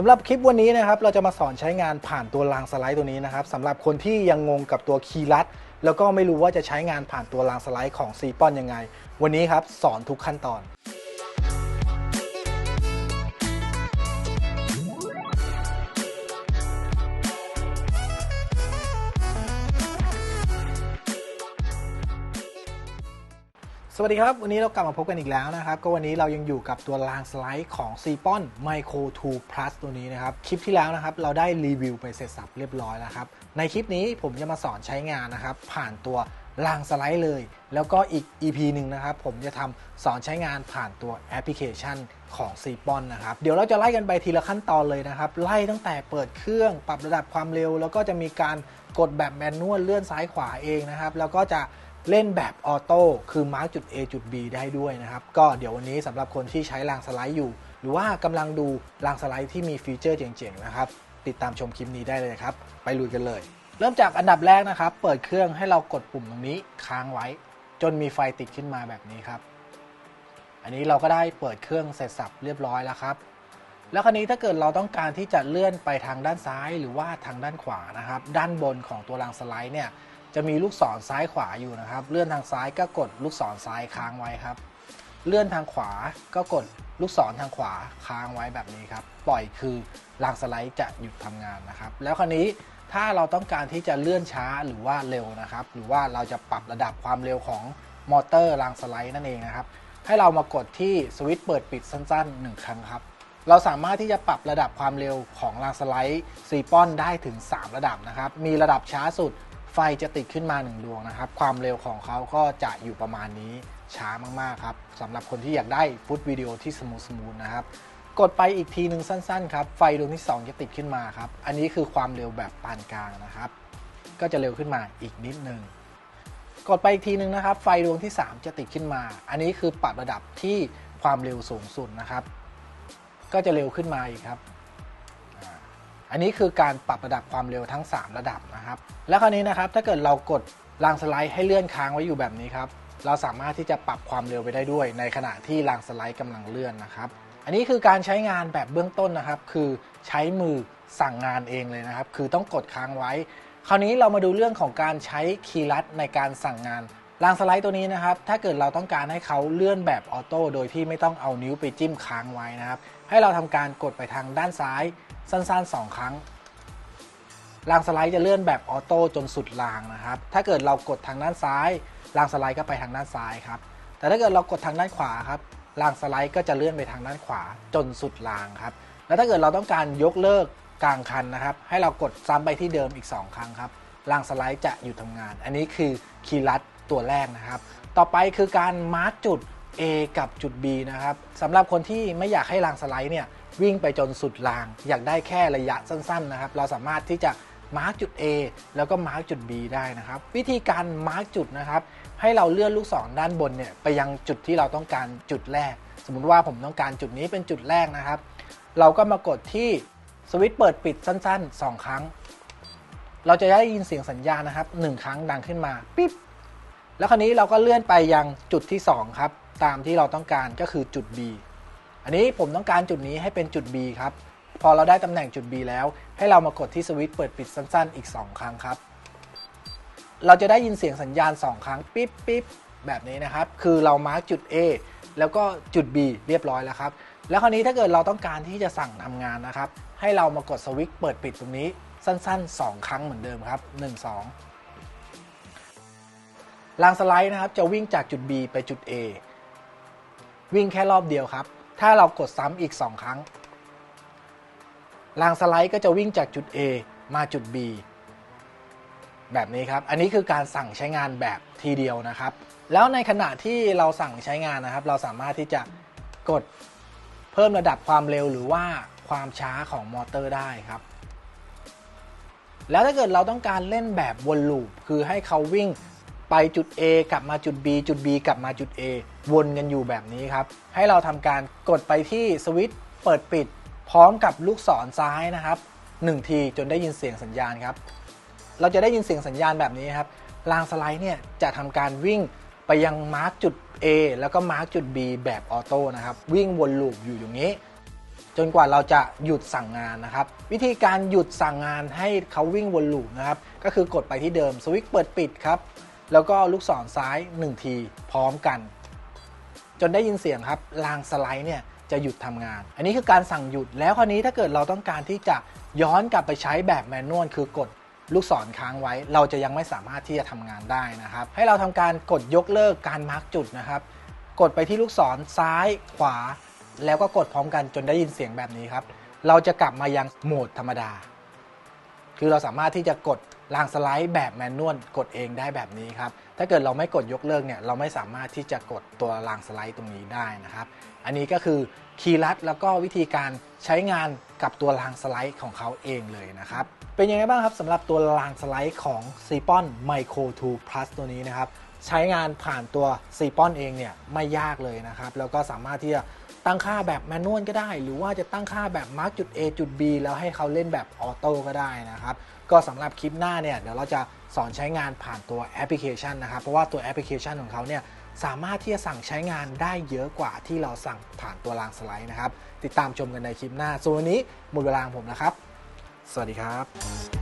สำหรับคลิปวันนี้นะครับเราจะมาสอนใช้งานผ่านตัวรางสไลด์ตัวนี้นะครับสำหรับคนที่ยังงงกับตัวคีย์ลัด แล้วก็ไม่รู้ว่าจะใช้งานผ่านตัวรางสไลด์ของซีปอนยังไง วันนี้ครับสอนทุกขั้นตอน สวัสดีครับ วันนี้เรากลับมาพบกันอีกแล้วนะครับ ก็วันนี้เรายังอยู่กับตัวรางสไลด์ของ c p o n Micro 2 Plus ตัวนี้นะครับ คลิปที่แล้วนะครับ เราได้รีวิวไปเสร็จสับเรียบร้อยแล้วครับ ในคลิปนี้ผมจะมาสอนใช้งานนะครับ ผ่านตัวรางสไลด์เลย แล้วก็อีก EP หนึ่งนะครับ ผมจะทำสอนใช้งานผ่านตัวแอปพลิเคชันของ c p o n นะครับ เดี๋ยวเราจะไล่กันไปทีละขั้นตอนเลยนะครับ ไล่ตั้งแต่เปิดเครื่องปรับระดับความเร็ว แล้วก็จะมีการกดแบบแมนนวลเลื่อนซ้ายขวาเองนะครับ แล้วก็จะ เล่นแบบออโต้คือมาร์กจุด A จุด B ได้ด้วยนะครับ ก็เดี๋ยววันนี้สำหรับคนที่ใช้รางสไลด์อยู่ หรือว่ากำลังดูรางสไลด์ที่มีฟีเจอร์เจ๋งๆนะครับ ติดตามชมคลิปนี้ได้เลยครับ ไปลุยกันเลย เริ่มจากอันดับแรกนะครับ เปิดเครื่องให้เรากดปุ่มตรงนี้ค้างไว้ จนมีไฟติดขึ้นมาแบบนี้ครับ อันนี้เราก็ได้เปิดเครื่องเสร็จสับเรียบร้อยแล้วครับ แล้วคราวนี้ถ้าเกิดเราต้องการที่จะเลื่อนไปทางด้านซ้าย หรือว่าทางด้านขวานะครับ ด้านบนของตัวรางสไลด์เนี่ย จะมีลูกศรซ้ายขวาอยู่นะครับ เลื่อนทางซ้ายก็กดลูกศรซ้ายค้างไว้ครับ เลื่อนทางขวาก็กดลูกศรทางขวาค้างไว้แบบนี้ครับ ปล่อยคือรางสไลด์จะหยุดทำงานนะครับ แล้วคราวนี้ถ้าเราต้องการที่จะเลื่อนช้าหรือว่าเร็วนะครับ หรือว่าเราจะปรับระดับความเร็วของมอเตอร์รางสไลด์นั่นเองนะครับ ให้เรามากดที่สวิตช์เปิดปิดสั้นๆ 1 ครั้งครับ เราสามารถที่จะปรับระดับความเร็วของรางสไลด์ซีปอนได้ถึง 3 ระดับนะครับ มีระดับช้าสุด ไฟจะติดขึ้นมา1ดวงนะครับ ความเร็วของเขาก็จะอยู่ประมาณนี้ช้ามากๆครับสำหรับคนที่อยากได้ฟุตวิดีโอที่สมูทสมูทนะครับ กดไปอีกทีหนึ่งสั้นๆครับ ไฟดวงที่ 2 จะติดขึ้นมาครับ อันนี้คือความเร็วแบบปานกลางนะครับ ก็จะเร็วขึ้นมาอีกนิดนึงกดไปอีกทีหนึ่งนะครับ ไฟดวงที่ 3 จะติดขึ้นมา อันนี้คือปรับระดับที่ความเร็วสูงสุดนะครับ ก็จะเร็วขึ้นมาอีกครับ อันนี้คือการปรับระดับความเร็วทั้ง 3 ระดับนะครับ แล้วคราวนี้นะครับถ้าเกิดเรากดรางสไลด์ให้เลื่อนค้างไว้อยู่แบบนี้ครับเราสามารถที่จะปรับความเร็วไปได้ด้วย ในขณะที่รางสไลด์กำลังเลื่อนนะครับ อันนี้คือการใช้งานแบบเบื้องต้นนะครับ คือใช้มือสั่งงานเองเลยนะครับ คือต้องกดค้างไว้ คราวนี้เรามาดูเรื่องของการใช้คีย์ลัดในการสั่งงานรางสไลด์ตัวนี้นะครับ ถ้าเกิดเราต้องการให้เขาเลื่อนแบบออโต้โดยที่ไม่ต้องเอานิ้วไปจิ้มค้างไว้นะครับ ให้เราทำการกดไปทางด้านซ้าย สั้นๆ 2 ครั้งรางสไลด์จะเลื่อนแบบออโต้จนสุดรางนะครับ ถ้าเกิดเรากดทางด้านซ้ายรางสไลด์ก็ไปทางด้านซ้ายครับ แต่ถ้าเกิดเรากดทางด้านขวาครับรางสไลด์ก็จะเลื่อนไปทางด้านขวาจนสุดรางครับ แล้วถ้าเกิดเราต้องการยกเลิกกลางคันนะครับ ให้เรากดซ้ำไปที่เดิมอีก 2 ครั้งครับรางสไลด์จะหยุดทำงาน อันนี้คือคีย์ลัดตัวแรกนะครับ ต่อไปคือการมาร์กจุด A กับจุด B นะครับสำหรับคนที่ไม่อยากให้รางสไลด์เนี่ยวิ่งไปจนสุดราง อยากได้แค่ระยะสั้นๆนะครับ เราสามารถที่จะมาร์กจุด A แล้วก็มาร์กจุด B ได้นะครับ วิธีการมาร์กจุดนะครับ ให้เราเลื่อนลูกศรด้านบนเนี่ยไปยังจุดที่เราต้องการจุดแรก สมมุติว่าผมต้องการจุดนี้เป็นจุดแรกนะครับ เราก็มากดที่สวิตช์เปิดปิดสั้น ๆ 2 ครั้ง เราจะได้ยินเสียงสัญญาณนะครับ 1 ครั้งดังขึ้นมาปิ๊บ แล้วคราวนี้เราก็เลื่อนไปยังจุดที่ 2 ครับ ตามที่เราต้องการก็คือจุด B อันนี้ผมต้องการจุดนี้ให้เป็นจุด B ครับ พอเราได้ตำแหน่งจุด B แล้ว ให้เรามากดที่สวิตช์เปิดปิดสั้นๆ อีก 2 ครั้งครับ เราจะได้ยินเสียงสัญญาณ 2 ครั้งปิ๊บปิ๊บแบบนี้นะครับ คือเรามาร์กจุด A แล้วก็จุด B เรียบร้อยแล้วครับ แล้วคราวนี้ถ้าเกิดเราต้องการที่จะสั่งทำงานนะครับ ให้เรามากดสวิตช์เปิดปิดตรงนี้สั้น ๆ 2 ครั้งเหมือนเดิมครับ 1 2 รางสไลด์นะครับจะวิ่งจากจุด B ไปจุด A วิ่งแค่รอบเดียวครับ ถ้าเรากดซ้ำอีก 2 ครั้ง รางสไลด์ก็จะวิ่งจากจุด A มาจุด B แบบนี้ครับ อันนี้คือการสั่งใช้งานแบบทีเดียวนะครับ แล้วในขณะที่เราสั่งใช้งานนะครับ เราสามารถที่จะกดเพิ่มระดับความเร็วหรือว่าความช้าของมอเตอร์ได้ครับ แล้วถ้าเกิดเราต้องการเล่นแบบวนลูปคือให้เขาวิ่ง ไปจุด A กลับมาจุด B จุด B กลับมาจุด A วนกันอยู่แบบนี้ครับ ให้เราทำการกดไปที่สวิตช์เปิดปิด พร้อมกับลูกศรซ้ายนะครับ1ทีจนได้ยินเสียงสัญญาณครับ เราจะได้ยินเสียงสัญญาณแบบนี้ครับรางสไลด์เนี่ยจะทำการวิ่งไปยังมาร์กจุด A แล้วก็มาร์กจุด B แบบออโต้นะครับ วิ่งวนลูปอยู่อย่างนี้ จนกว่าเราจะหยุดสั่งงานนะครับ วิธีการหยุดสั่งงานให้เขาวิ่งวนลูปนะครับ ก็คือกดไปที่เดิมสวิตช์เปิดปิดครับ แล้วก็ลูกศรซ้าย 1 ทีพร้อมกัน จนได้ยินเสียงครับรางสไลด์เนี่ยจะหยุดทำงาน อันนี้คือการสั่งหยุดแล้วคราวนี้ถ้าเกิดเราต้องการที่จะย้อนกลับไปใช้แบบแมนนวลคือกดลูกศรค้างไว้ เราจะยังไม่สามารถที่จะทำงานได้นะครับ ให้เราทำการกดยกเลิกการมาร์กจุดนะครับ กดไปที่ลูกศรซ้ายขวา แล้วก็กดพร้อมกันจนได้ยินเสียงแบบนี้ครับ เราจะกลับมายังโหมดธรรมดา คือเราสามารถที่จะกด รางสไลด์แบบแมนนวลกดเองได้แบบนี้ครับ ถ้าเกิดเราไม่กดยกเลิกเนี่ยเราไม่สามารถที่จะกดตัวรางสไลด์ตรงนี้ได้นะครับ อันนี้ก็คือคีย์ลัดแล้วก็วิธีการใช้งานกับตัวรางสไลด์ของเขาเองเลยนะครับ เป็นยังไงบ้างครับสำหรับตัวรางสไลด์ของ c p o n Micro 2 Plus ตัวนี้นะครับ ใช้งานผ่านตัว c p o n เองเนี่ยไม่ยากเลยนะครับ แล้วก็สามารถที่จะ ตั้งค่าแบบแมนนวลก็ได้ หรือว่าจะตั้งค่าแบบมาร์กจุด A จุด B แล้วให้เขาเล่นแบบออโต้ก็ได้นะครับ ก็สำหรับคลิปหน้าเนี่ยเดี๋ยวเราจะสอนใช้งานผ่านตัวแอปพลิเคชันนะครับ เพราะว่าตัวแอปพลิเคชันของเขาเนี่ยสามารถที่จะสั่งใช้งานได้เยอะกว่าที่เราสั่งผ่านตัวรางสไลด์นะครับ ติดตามชมกันในคลิปหน้าส่วนวันนี้หมดเวลาของผมแล้วครับ สวัสดีครับ